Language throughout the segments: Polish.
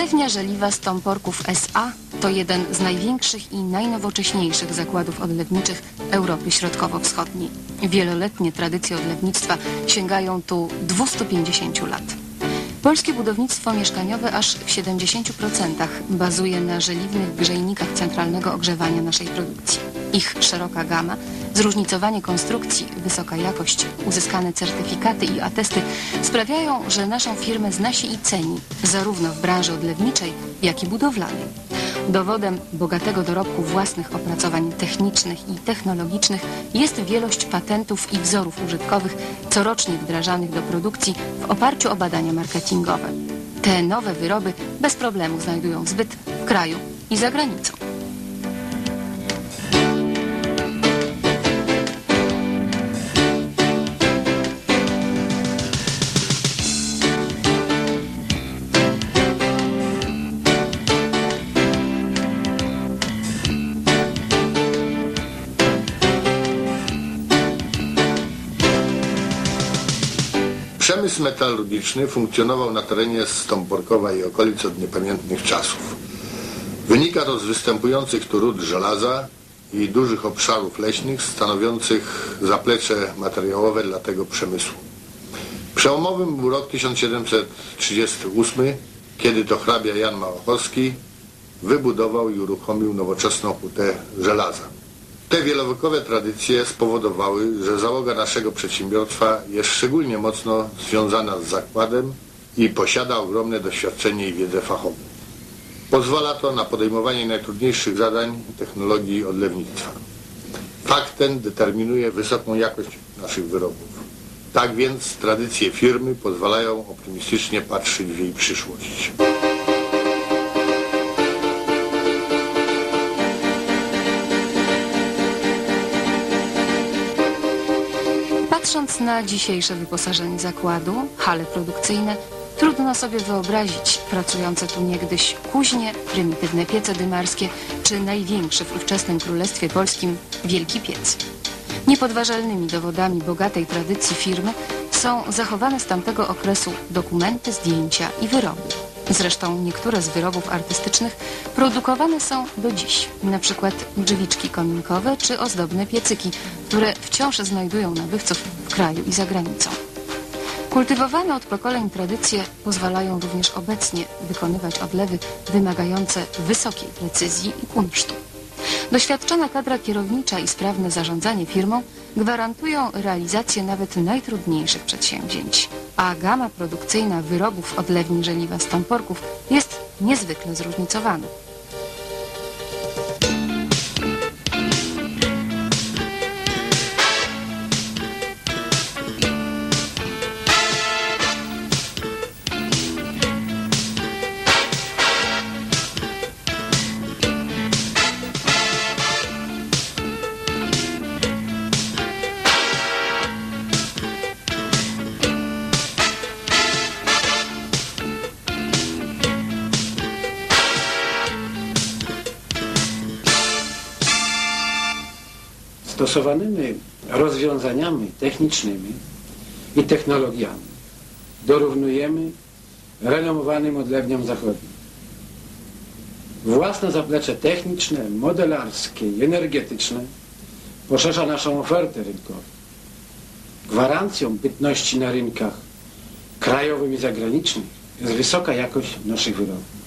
Odlewnia żeliwa Stąporków S.A. to jeden z największych i najnowocześniejszych zakładów odlewniczych Europy Środkowo-Wschodniej. Wieloletnie tradycje odlewnictwa sięgają tu 250 lat. Polskie budownictwo mieszkaniowe aż w 70% bazuje na żeliwnych grzejnikach centralnego ogrzewania naszej produkcji. Ich szeroka gama, zróżnicowanie konstrukcji, wysoka jakość, uzyskane certyfikaty i atesty sprawiają, że naszą firmę zna się i ceni, zarówno w branży odlewniczej, jak i budowlanej. Dowodem bogatego dorobku własnych opracowań technicznych i technologicznych jest wielość patentów i wzorów użytkowych corocznie wdrażanych do produkcji w oparciu o badania marketingowe. Te nowe wyroby bez problemu znajdują zbyt w kraju i za granicą. Przemysł metalurgiczny funkcjonował na terenie Stąporkowa i okolic od niepamiętnych czasów. Wynika to z występujących tu ród żelaza i dużych obszarów leśnych stanowiących zaplecze materiałowe dla tego przemysłu. Przełomowym był rok 1738, kiedy to hrabia Jan Małachowski wybudował i uruchomił nowoczesną hutę żelaza. Te wielowiekowe tradycje spowodowały, że załoga naszego przedsiębiorstwa jest szczególnie mocno związana z zakładem i posiada ogromne doświadczenie i wiedzę fachową. Pozwala to na podejmowanie najtrudniejszych zadań technologii odlewnictwa. Fakt ten determinuje wysoką jakość naszych wyrobów. Tak więc tradycje firmy pozwalają optymistycznie patrzeć w jej przyszłość. Patrząc na dzisiejsze wyposażenie zakładu, hale produkcyjne, trudno sobie wyobrazić pracujące tu niegdyś kuźnie, prymitywne piece dymarskie czy największy w ówczesnym Królestwie Polskim Wielki Piec. Niepodważalnymi dowodami bogatej tradycji firmy są zachowane z tamtego okresu dokumenty, zdjęcia i wyroby. Zresztą niektóre z wyrobów artystycznych produkowane są do dziś, na przykład drzwiczki kominkowe czy ozdobne piecyki, które wciąż znajdują nabywców w kraju i za granicą. Kultywowane od pokoleń tradycje pozwalają również obecnie wykonywać odlewy wymagające wysokiej precyzji i kunsztu. Doświadczona kadra kierownicza i sprawne zarządzanie firmą gwarantują realizację nawet najtrudniejszych przedsięwzięć, a gama produkcyjna wyrobów odlewni żeliwa stąporków jest niezwykle zróżnicowana. Stosowanymi rozwiązaniami technicznymi i technologiami dorównujemy renomowanym odlewniom zachodnim. Własne zaplecze techniczne, modelarskie i energetyczne poszerza naszą ofertę rynkową. Gwarancją bytności na rynkach krajowym i zagranicznym jest wysoka jakość naszych wyrobów.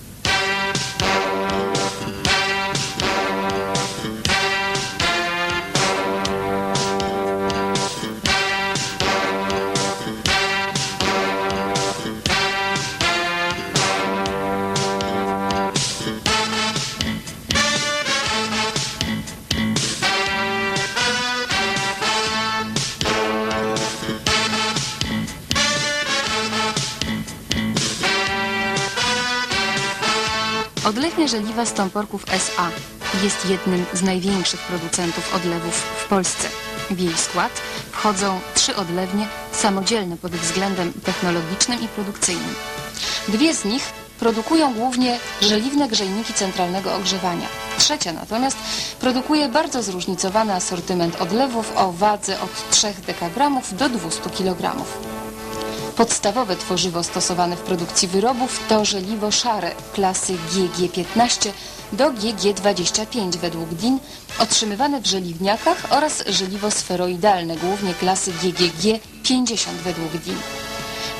Odlewnia żeliwa Stąporków S.A. jest jednym z największych producentów odlewów w Polsce. W jej skład wchodzą trzy odlewnie samodzielne pod względem technologicznym i produkcyjnym. Dwie z nich produkują głównie żeliwne grzejniki centralnego ogrzewania. Trzecia natomiast produkuje bardzo zróżnicowany asortyment odlewów o wadze od 3 dekagramów do 200 kg. Podstawowe tworzywo stosowane w produkcji wyrobów to żeliwo szare klasy GG15 do GG25 według DIN, otrzymywane w żeliwniakach oraz żeliwo sferoidalne, głównie klasy GGG 50 według DIN.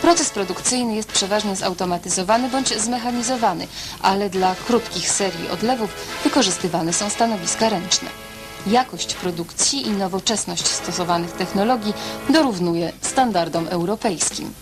Proces produkcyjny jest przeważnie zautomatyzowany bądź zmechanizowany, ale dla krótkich serii odlewów wykorzystywane są stanowiska ręczne. Jakość produkcji i nowoczesność stosowanych technologii dorównuje standardom europejskim.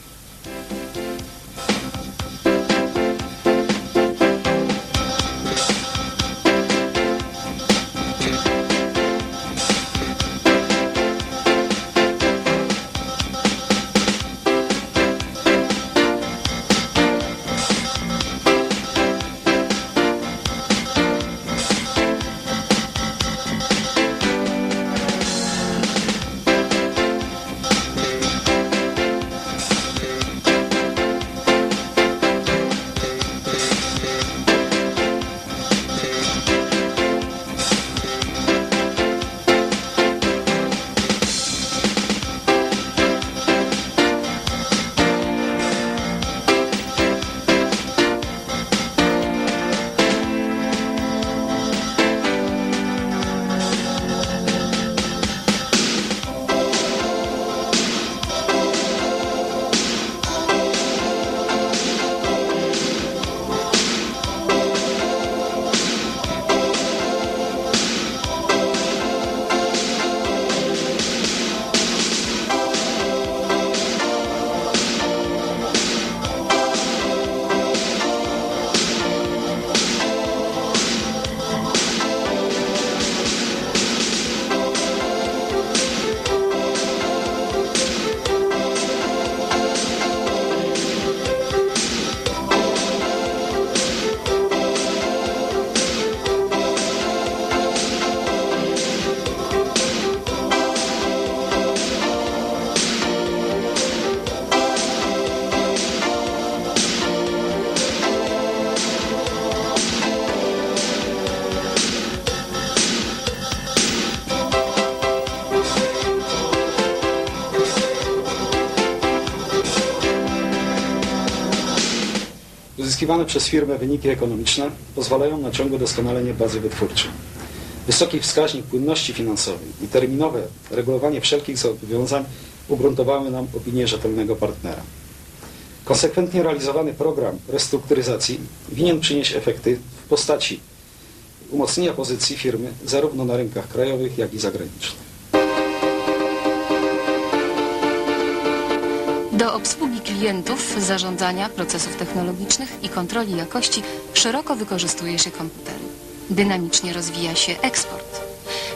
Uzyskiwane przez firmę wyniki ekonomiczne pozwalają na ciągłe doskonalenie bazy wytwórczej. Wysoki wskaźnik płynności finansowej i terminowe regulowanie wszelkich zobowiązań ugruntowały nam opinię rzetelnego partnera. Konsekwentnie realizowany program restrukturyzacji winien przynieść efekty w postaci umocnienia pozycji firmy zarówno na rynkach krajowych, jak i zagranicznych. Do obsługi klientów, zarządzania procesów technologicznych i kontroli jakości szeroko wykorzystuje się komputery. Dynamicznie rozwija się eksport.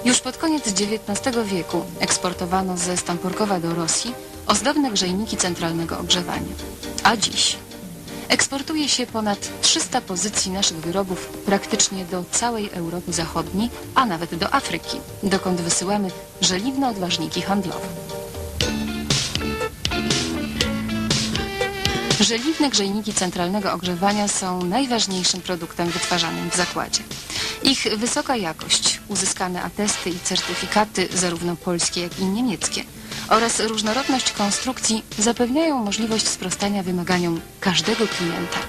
Już pod koniec XIX wieku eksportowano ze Stamporkowa do Rosji ozdobne grzejniki centralnego ogrzewania. A dziś eksportuje się ponad 300 pozycji naszych wyrobów praktycznie do całej Europy Zachodniej, a nawet do Afryki, dokąd wysyłamy żeliwne odważniki handlowe. Żeliwne grzejniki centralnego ogrzewania są najważniejszym produktem wytwarzanym w zakładzie. Ich wysoka jakość, uzyskane atesty i certyfikaty, zarówno polskie, jak i niemieckie, oraz różnorodność konstrukcji zapewniają możliwość sprostania wymaganiom każdego klienta.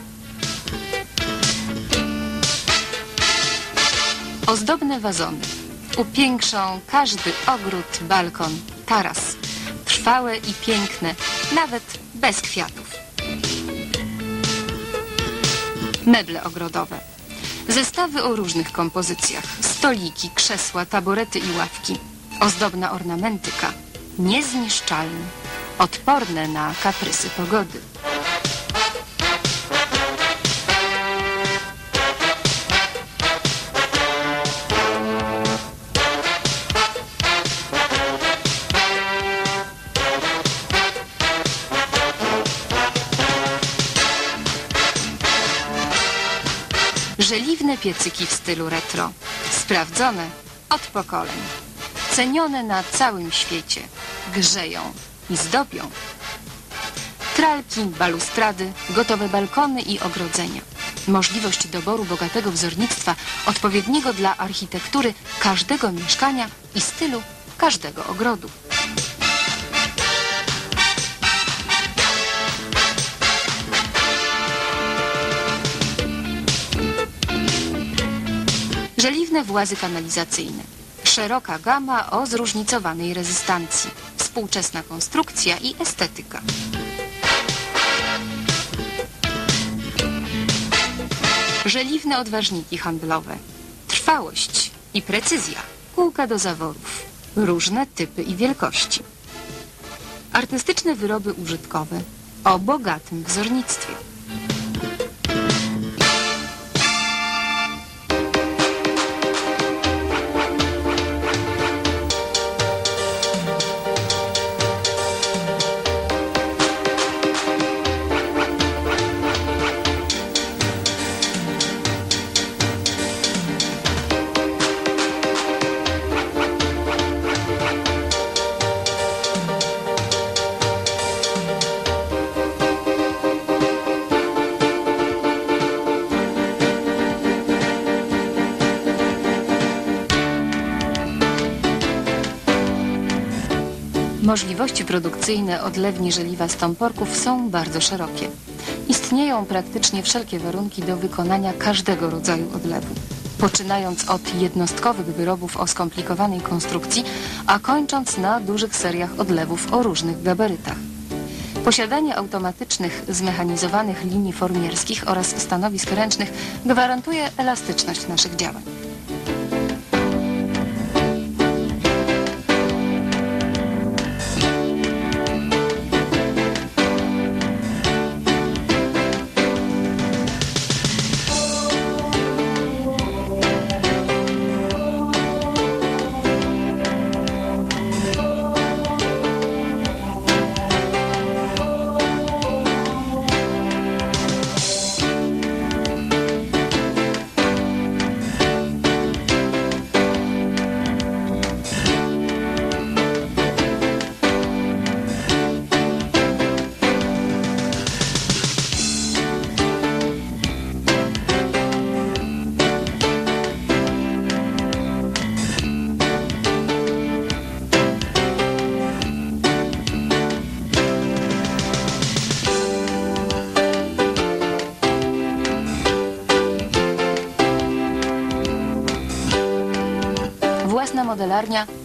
Ozdobne wazony upiększą każdy ogród, balkon, taras. Trwałe i piękne, nawet bez kwiatów. Meble ogrodowe. Zestawy o różnych kompozycjach. Stoliki, krzesła, taborety i ławki. Ozdobna ornamentyka. Niezniszczalne. Odporne na kaprysy pogody. Żeliwne piecyki w stylu retro. Sprawdzone od pokoleń. Cenione na całym świecie. Grzeją i zdobią. Tralki, balustrady, gotowe balkony i ogrodzenia. Możliwość doboru bogatego wzornictwa odpowiedniego dla architektury każdego mieszkania i stylu każdego ogrodu. Żeliwne włazy kanalizacyjne. Szeroka gama o zróżnicowanej rezystancji. Współczesna konstrukcja i estetyka. Żeliwne odważniki handlowe. Trwałość i precyzja. Kółka do zaworów. Różne typy i wielkości. Artystyczne wyroby użytkowe o bogatym wzornictwie. Możliwości produkcyjne odlewni żeliwa stąporków są bardzo szerokie. Istnieją praktycznie wszelkie warunki do wykonania każdego rodzaju odlewu. Poczynając od jednostkowych wyrobów o skomplikowanej konstrukcji, a kończąc na dużych seriach odlewów o różnych gabarytach. Posiadanie automatycznych, zmechanizowanych linii formierskich oraz stanowisk ręcznych gwarantuje elastyczność naszych działań.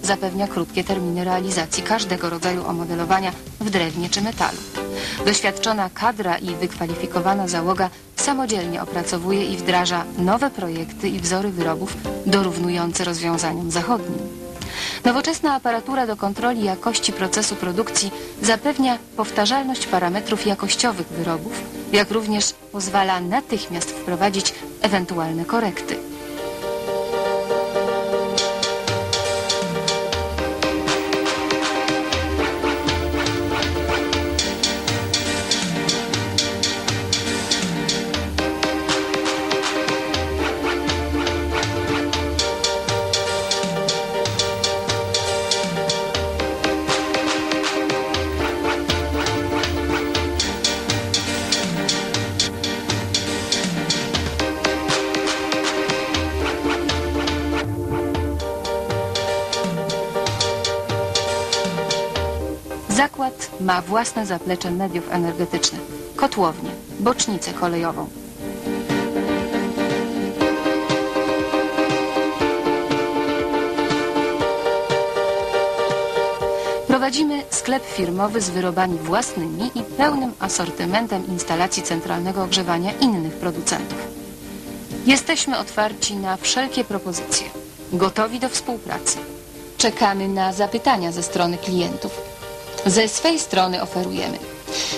Zapewnia krótkie terminy realizacji każdego rodzaju omodelowania w drewnie czy metalu. Doświadczona kadra i wykwalifikowana załoga samodzielnie opracowuje i wdraża nowe projekty i wzory wyrobów dorównujące rozwiązaniom zachodnim. Nowoczesna aparatura do kontroli jakości procesu produkcji zapewnia powtarzalność parametrów jakościowych wyrobów, jak również pozwala natychmiast wprowadzić ewentualne korekty. Ma własne zaplecze mediów energetycznych, kotłownię, bocznicę kolejową. Prowadzimy sklep firmowy z wyrobami własnymi i pełnym asortymentem instalacji centralnego ogrzewania innych producentów. Jesteśmy otwarci na wszelkie propozycje, gotowi do współpracy. Czekamy na zapytania ze strony klientów. Ze swej strony oferujemy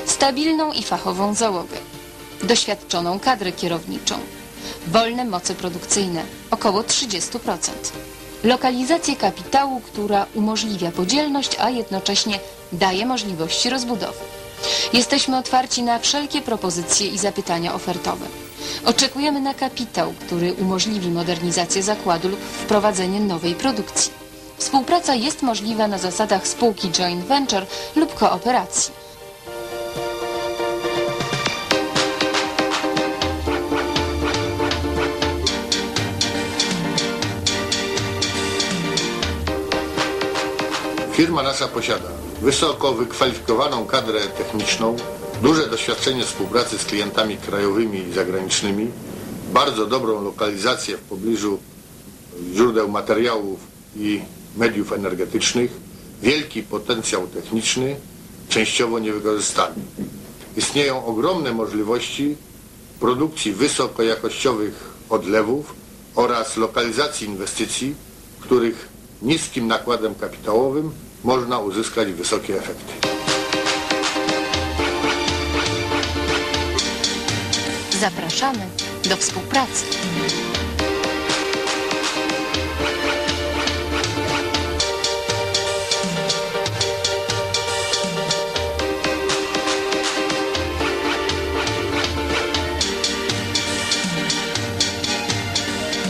stabilną i fachową załogę, doświadczoną kadrę kierowniczą, wolne moce produkcyjne około 30%, lokalizację kapitału, która umożliwia podzielność, a jednocześnie daje możliwości rozbudowy. Jesteśmy otwarci na wszelkie propozycje i zapytania ofertowe. Oczekujemy na kapitał, który umożliwi modernizację zakładu lub wprowadzenie nowej produkcji. Współpraca jest możliwa na zasadach spółki joint venture lub kooperacji. Firma nasza posiada wysoko wykwalifikowaną kadrę techniczną, duże doświadczenie współpracy z klientami krajowymi i zagranicznymi, bardzo dobrą lokalizację w pobliżu źródeł materiałów i mediów energetycznych, wielki potencjał techniczny, częściowo niewykorzystany. Istnieją ogromne możliwości produkcji wysokojakościowych odlewów oraz lokalizacji inwestycji, których niskim nakładem kapitałowym można uzyskać wysokie efekty. Zapraszamy do współpracy.